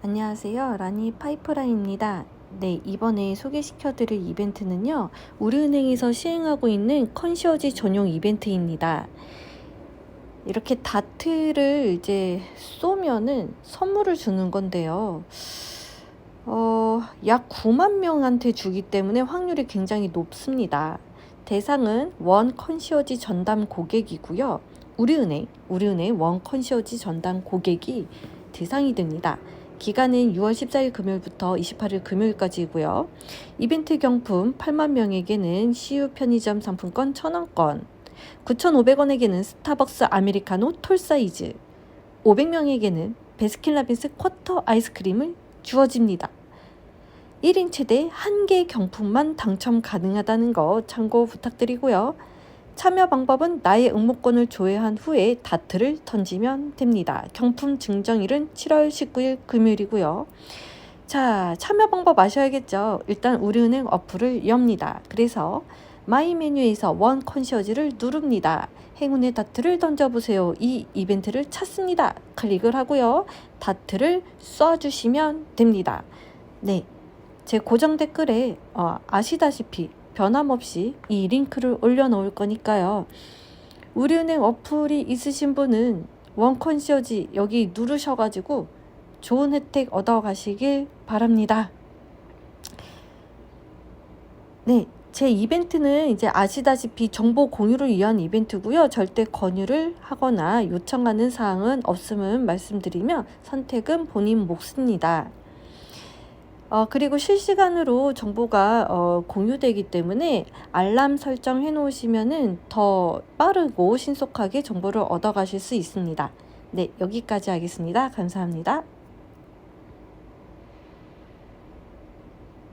안녕하세요. 라니 파이프라인입니다. 네, 이번에 소개시켜 드릴 이벤트는요. 우리은행에서 시행하고 있는 컨시어지 전용 이벤트입니다. 이렇게 다트를 이제 쏘면은 선물을 주는 건데요. 어, 약 9만 명한테 주기 때문에 확률이 굉장히 높습니다. 대상은 원 컨시어지 전담 고객이고요. 우리은행, 우리은행 원 컨시어지 전담 고객이 대상이 됩니다. 기간은 6월 14일 금요일부터 28일 금요일까지이고요. 이벤트 경품 8만 명에게는 CU 편의점 상품권 1,000원권, 9,500원에게는 스타벅스 아메리카노 톨 사이즈, 500명에게는 베스킨라빈스 쿼터 아이스크림을 주어집니다. 1인 최대 1개 경품만 당첨 가능하다는 거 참고 부탁드리고요. 참여 방법은 나의 응모권을 조회한 후에 다트를 던지면 됩니다. 경품 증정일은 7월 19일 금요일이고요. 자, 참여 방법 아셔야겠죠? 일단 우리은행 어플을 엽니다. 그래서 마이 메뉴에서 원 컨시어지를 누릅니다. 행운의 다트를 던져보세요. 이 이벤트를 찾습니다. 클릭을 하고요. 다트를 쏴주시면 됩니다. 네. 제 고정 댓글에 어, 아시다시피 변함없이 이 링크를 올려놓을 거니까요. 우리은행 어플이 있으신 분은 원컨시어지 여기 누르셔가지고 좋은 혜택 얻어가시길 바랍니다. 네, 제 이벤트는 이제 아시다시피 정보 공유를 위한 이벤트고요. 절대 권유를 하거나 요청하는 사항은 없음을 말씀드리며 선택은 본인 몫입니다. 어, 그리고 실시간으로 정보가 어, 공유되기 때문에 알람 설정 해 놓으시면은 더 빠르고 신속하게 정보를 얻어 가실 수 있습니다. 네, 여기까지 하겠습니다. 감사합니다.